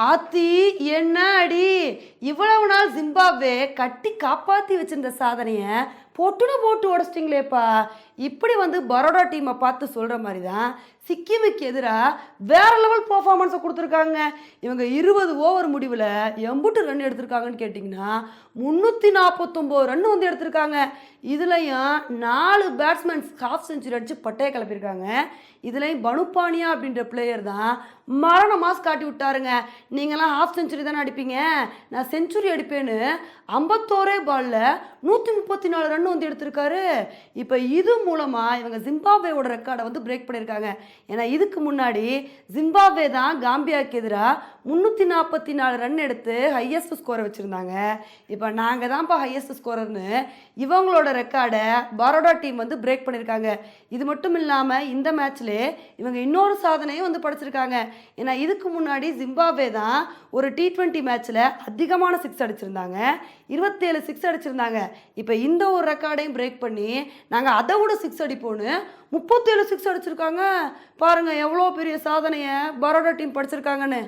ஆத்தி என்ன அடி இவ்வளவு நாள் ஜிம்பாப்வே கட்டி காப்பாற்றி வச்சிருந்த சாதனையை பொட்டுன போட்டு உடச்சிட்டிங்களேப்பா. இப்படி வந்து பரோடா டீமை பார்த்து சொல்கிற மாதிரி தான் சிக்கிமுக்கு எதிராக வேற லெவல் பர்ஃபார்மன்ஸை கொடுத்துருக்காங்க. இவங்க இருபது ஓவர் முடிவில் எம்புட்டு ரன் எடுத்திருக்காங்கன்னு கேட்டிங்கன்னா முந்நூற்றி நாற்பத்தொம்போது ரன் வந்து எடுத்திருக்காங்க. இதுலேயும் நாலு பேட்ஸ்மேன்ஸ் ஹாஃப் செஞ்சுரி அடித்து பட்டையை கிளப்பியிருக்காங்க. இதுலேயும் பனுப்பானியா அப்படின்ற பிளேயர் தான் மரண மாஸ் காட்டி விட்டாருங்க. நீங்களாம் ஹாஃப் செஞ்சுரி தானே அடிப்பீங்க? நான் செஞ்சுரி அடிப்பேன்னு ஐம்பத்தோரே பாலில் நூற்றி முப்பத்தி நாலு ரன் வந்து எடுத்திருக்காரு. இப்போ இது மூலமாக இவங்க ஜிம்பாப்வேவோட ரெக்கார்டை வந்து பிரேக் பண்ணியிருக்காங்க. ஏன்னா இதுக்கு முன்னாடி ஜிம்பாப்வே தான் காம்பியாவுக்கு எதிராக முந்நூற்றி நாற்பத்தி நாலு ரன் எடுத்து ஹையஸ்ட் ஸ்கோரை வச்சுருந்தாங்க. இப்போ நாங்கள் தான்ப்பா ஹையஸ்ட் ஸ்கோரர்னு இவங்களோட ரெக்கார்டை பரோடா டீம் வந்து பிரேக் பண்ணியிருக்காங்க இது மட்டும் இல்லாமல் இந்த மேட்ச்லே இவங்க இன்னொரு சாதனையும் வந்து படைச்சிருக்காங்க. ஏன்னா இதுக்கு முன்னாடி ஜிம்பாப்வே தான் ஒரு டி ட்வெண்ட்டி மேட்ச்சில் அதிகமான சிக்ஸ் அடிச்சிருந்தாங்க. இருபத்தேழு சிக்ஸ் அடிச்சிருந்தாங்க. இப்போ இந்த ஒரு ரெக்கார்டையும் பிரேக் பண்ணி நாங்கள் அதை விட சிக்ஸ் அடிப்போன்னு முப்பத்தேழு சிக்ஸ் அடிச்சிருக்காங்க. பாருங்கள் எவ்வளோ பெரிய சாதனையை பரோடா டீம் படிச்சிருக்காங்கன்னு.